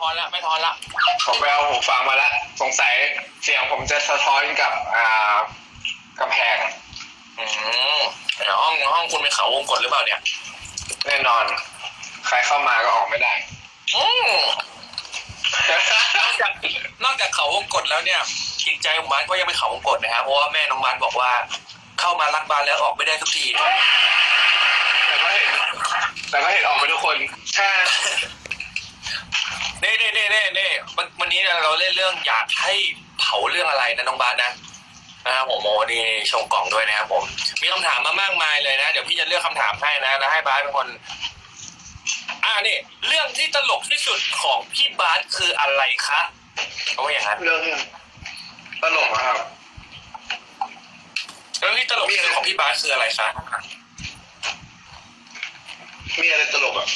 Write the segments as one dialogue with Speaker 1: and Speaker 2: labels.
Speaker 1: ทอนละไม่ทอนละ
Speaker 2: ผมไปเอาหูฟังมาแล้วสงสัยเสียงผมจะสะท้อนกับอ่ากำแพง
Speaker 1: อืมเดี๋ยวห้องห้องคุณเป็นเขาวงกตหรือเปล่าเนี่ย
Speaker 2: แน่นอน ใครเข้ามาก็ออกไม่ได้
Speaker 1: อืมนอกจากนอกจากเขาวงกตแล้วเนี่ยจิตใจของบ้านก็ยังเป็นเขาวงกตนะครับเพราะว่าแม่น้องบ้านบอกว่า เข้ามารักบ้านแล้วออกไม่ได้ทุกที
Speaker 2: แต่ก็เห็นแต่ก็เห็นออกไปทุกคน ถ้า
Speaker 1: เน่เน่เน่เน่เน่วันวันนี้เราเล่นเรื่องอยากให้เผาเรื่องอะไรนะน้องบ้านนะนะครับผมโมนี่ชงกล่องด้วยนะครับผม มีคำถามมามากมายเลยนะ เดี๋ยวพี่จะเลือกคำถามให้นะแล้วให้บาสเป็นคน อ่านี่เรื่องที่ตลกที่สุดของพี่บาสคืออะไรคะเขาว่าอย่างนั้น
Speaker 2: เรื่องตลกนะครับ
Speaker 1: เรื่องที่ตลกที่สุดของพี่บาสคืออะไรคะ
Speaker 2: มีอะไรตลกอะ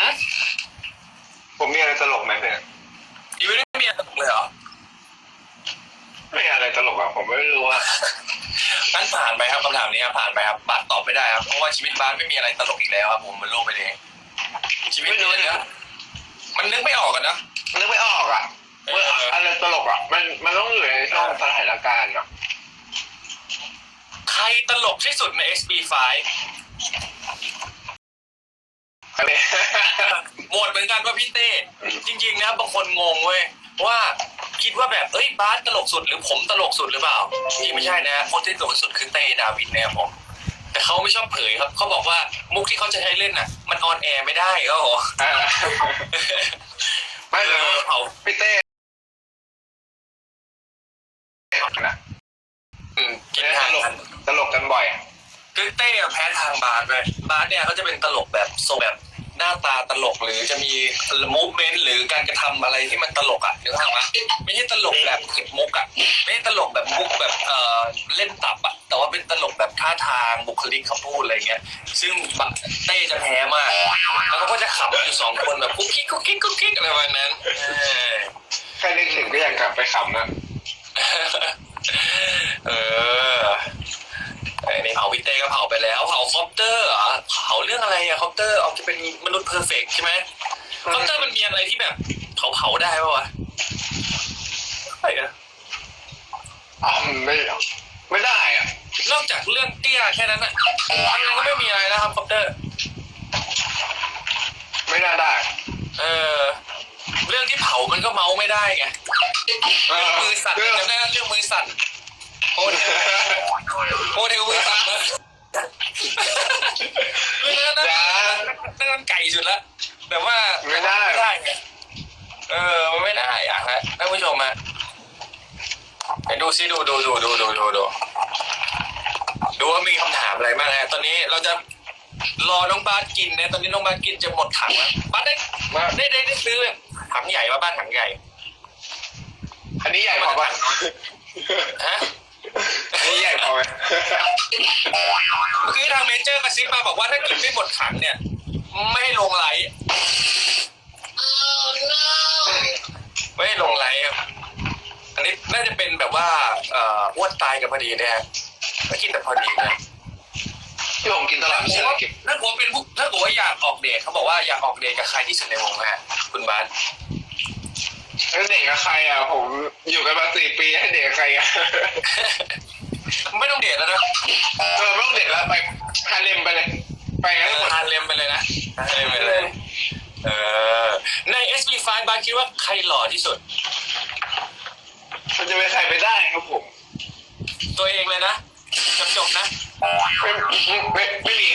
Speaker 1: อืม
Speaker 2: ผมมีอะไรตลกไหมเพื่อน
Speaker 1: อีวิไม่มีอะไรตลกเลยเหรอ
Speaker 2: ไม่มีอะไรตลกอะผมไม่รู้ว่า
Speaker 1: งั้นผ่านไปครับคำถามนี้ครับผ่านไปครับบาสตอบไม่ได้ครับ เพราะว่าชีวิตบาสไม่มีอะไรตลกอีกแล้วครับผมมันโลกไปเองชีวิต
Speaker 2: ไม่รู้
Speaker 1: เนี่ย
Speaker 2: นะ
Speaker 1: นะมันนึกไม่ออกกันนะ
Speaker 2: นึกไม่ออกอะ
Speaker 1: เออ
Speaker 2: อะไรตลกอะ มันมันต้องอยู่ในช่องสถานการณ์อะ
Speaker 1: ใครตลกที่สุดใน SB5
Speaker 2: อะไร
Speaker 1: โหวต เหมือนกันว่าพี่เต้จริง ๆ นะบางคนงงเว้ยว่าคิดว่าแบบเอ้ยบาสตลกสุดหรือผมตลกสุดหรือเปล่าจริงไม่ใช่นะคนที่ตลกที่สุดคือเต้ดาวิดเนี่ยผมแต่เขาไม่ชอบเผยครับเขาบอกว่ามุกที่เขาจะใช้เล่นน่ะ มันออนแอร์ไม่ได้ก็โห
Speaker 2: อ่าไม่
Speaker 1: เอ
Speaker 2: เลย
Speaker 1: อเขา
Speaker 2: พี่เต้นะ
Speaker 1: อืมกิน
Speaker 2: ต
Speaker 1: ทาง
Speaker 2: ลก
Speaker 1: กัน
Speaker 2: ตลกกันบ่อย
Speaker 1: คือเต้อะแพ้ทางบาสเลยบาสเนี่ยเขาจะเป็นตลกแบบทรงแบบหน้าตาตลก หรือจะมีมูฟเมนต์หรือการกระทำอะไรที่มันตลกอะนึกภาพไหมไม่ใช่ตลกแบบเก็บมุกอะไม่ใช่ตลกแบบมุกแบบเอ่อเล่นตับอะแต่ว่าเป็นตลกแบบท่าทางบุคลิกเขาพูดอะไรเงี้ย ซึ่งเต้จะแพ้มาก แล้วเขาก็จะขำอยู่สองคนแบบกุ๊กกิ๊กกุ๊กกิ๊กกุ๊กกิ๊กอะไรประมาณนั้น
Speaker 2: แค่นึกถึงก็อยากกลับไปขำนะ
Speaker 1: เออไอ้นี่เผาพี่เต้ก็เผาไปแล้ว เผาคอปเตอร์เหรอเผาเรื่องอะไรอะคอป เตอร์ออกจะเป็นมนุษย์เพอร์เฟกใช่ไหมคอปเตอร์มันมีอะไรที่แบบเผาเผาๆได้ปะวะไม่อะ
Speaker 2: อ๋อไม่ไม่ได้อะ
Speaker 1: นอกจากเรื่องเตี้ยแค่นั้นอะอันนั้นก็ไม่มีอะไรแล้วครับคอปเตอร์
Speaker 2: ไม่น่าได้
Speaker 1: เออ เรื่องที่เผามันก็เมาไม่ได้ไง
Speaker 2: เออ
Speaker 1: มือสั่น
Speaker 2: เรื่อง
Speaker 1: จำได้ไหมเรื่องมือสั่นโคตรโคตรเทลมือสั่นนะเรื่องนั้นนะ
Speaker 2: จ้า
Speaker 1: นั่นมันไก่สุดละแต่ว่า
Speaker 2: ไม่ได้
Speaker 1: ไม่ได้ไงเออมันไม่ได้อะฮะท่านผู้ชมฮะไหนดูซิดูดูดูดูดูดูดูดูว่ามีคำถามอะไรบ้างฮะตอนนี้เราจะรอน้องบาสกินนะตอนนี้น้องบาสกินจะหมดถังแล้วบาสได้
Speaker 2: มา
Speaker 1: ได้ได้ได้ซื้อถังใหญ่มาบ้านถังใหญ่
Speaker 2: อันนี้ใหญ่พอปะ
Speaker 1: ฮะ
Speaker 2: อันนี้ใหญ่พอไหม
Speaker 1: คือทางเมเจอร์กระซิบมาบอกว่าถ้ากินไม่หมดถังเนี่ย ไม่ให้ลงไลฟ์ไม่ให้ลงไลฟ์ครับอันนี้น่าจะเป็นแบบว่าเอ่ออ้วนตายกันพอดีนะฮะไม่กินแต่พอดีนะ
Speaker 2: ที่ผมกินตลอดไม่ใช่เหรอเก็บ
Speaker 1: ถ้าผมเป็นผู้ถ้าผมว่าอยากออกเดทเขาบอกว่าอยากออกเดทกับใครที่สุดในวงฮะคุณบาส
Speaker 2: แล้วเด็กกับใครอะผมอยู่กันมาสี่ปีให้เด็กกับใครอะ
Speaker 1: ไม่ต้องเดทแล้วนะ
Speaker 2: เออไม่ต้องเด็กแล้วไปฮาเลมไปเลย นะ
Speaker 1: ทานเลมไปเลยเออใน SB5 บาสคิดว่าใครหล่อที่สุด
Speaker 2: มันจะเป็นใครไปได้ครับผม
Speaker 1: ตัวเองเลยนะจบจบๆนะ
Speaker 2: ไม่ไม่ไม่มี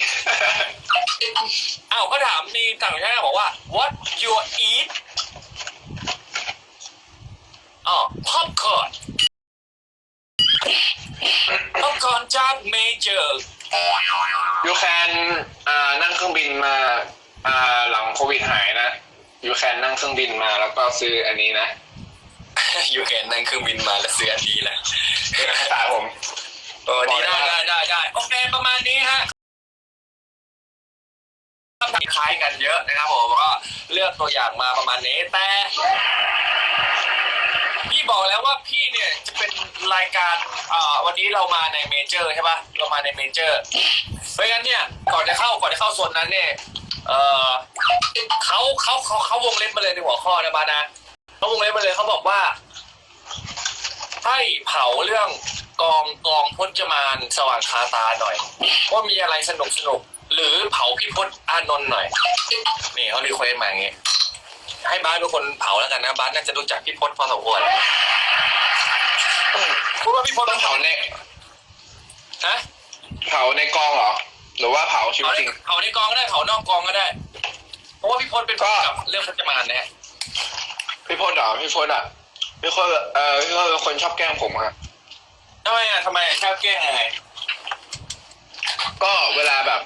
Speaker 1: อ้าวก็ถามมีต่างชาติบอกว่า what you eat
Speaker 2: อ่าหลังโควิดหายนะยูแคนนั่งเครื่องบินมาแล้วก็ซื้ออันนี้นะ
Speaker 1: อยู่แกนั่งเครื่องบินมาแล้วซื้ออันนี้แหละ
Speaker 2: ตาผม
Speaker 1: เออดีได้ได้ได้ได้โอเคประมาณนี้ฮะคำถามคล้ายกันเยอะนะครับผมก็เลือกตัวอย่างมาประมาณนี้แต่พี่บอกแล้วว่าพี่เนี่ยจะเป็นรายการเอ่อวันนี้เรามาในเมเจอร์ใช่ปะเรามาในเมเจอร์เพราะงั้นเนี่ยก่อนจะเข้าก่อนจะเข้าโซนนั้นเนี่ย เออเขาเขาเขาเขาวงเล็บมาเลยในหัวข้อนะบาสนะเขาวงเล็บมาเลยเขาบอกว่า ให้เผาเรื่องกองกองพจมานสว่างคาตาหน่อยว่ามีอะไรสนุกสนุกหรือเผาพี่พจน์อานนท์หน่อยนี่เขารีเควสมาอย่างงี้ให้บาสเป็นคนเผาแล้วกันนะบาสน่าจะรู้จักพี่พจน์พอสมควรพูดว่าพี่พจน์
Speaker 2: ต้องเผาใน
Speaker 1: ฮะ
Speaker 2: เผาในกองเหรอ หรือว่าเผาชีวิต
Speaker 1: เผาใน
Speaker 2: จริง
Speaker 1: เผาในกองก็ได้เผานอกกองก็ได้ เพราะว่าพี่พจน์เป็นผู้กำกับเรื่องพจมานนะฮะ
Speaker 2: พี่พจน์เหรอพี่พจน์อะพี่พจน์เอ่อพี่พจน์เป็นคนชอบแกล้งผมฮะ
Speaker 1: ทำไมอะทำไมอะชอบแกล้งยังไง
Speaker 2: ก็เวลาแบบ